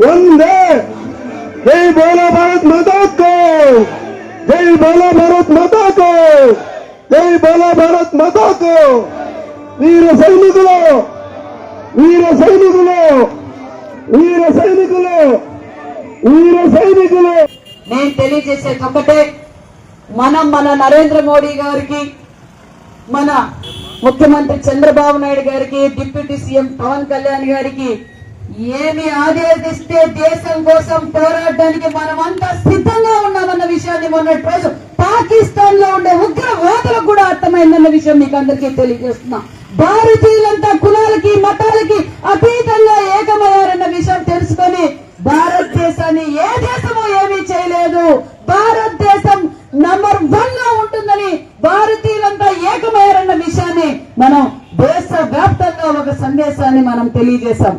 వందే! జై బోలో భారత్ మాతాకో జై బోలో భారత్ మాతాకో జై బోలో భారత్ మాతాకో వీర సైనికులు! వీర సైనికులు! వీర సైనికులు! వీర సైనికులు! నేను తెలియజేసేటప్పటే మనం మన నరేంద్ర మోడీ గారికి మన ముఖ్యమంత్రి చంద్రబాబు నాయుడు గారికి డిప్యూటీ సీఎం పవన్ కళ్యాణ్ గారికి ఏమి ఆదేశిస్తే దేశం కోసం పోరాడడానికి మనమంతా సిద్ధంగా ఉన్నామన్న విషయాన్ని మొన్నటి రోజు పాకిస్తాన్లో ఉండే ఉగ్రవాదులకు కూడా అర్థమైందన్న విషయం మీకు అందరికీ తెలియజేస్తున్నా. భారతీయులంతా కులాలకి మతాలకి అతీతంగా ఏకమయ్యారన్న విషయం తెలుసుకొని భారతదేశాన్ని ఏ దేశము ఏమీ చేయలేదు. భారతదేశం నంబర్ వన్లో ఉంటుందని భారతీయులంతా ఏకమయ్యారన్న విషయాన్ని మనం దేశ వ్యాప్తంగా ఒక సందేశాన్ని మనం తెలియజేశాం.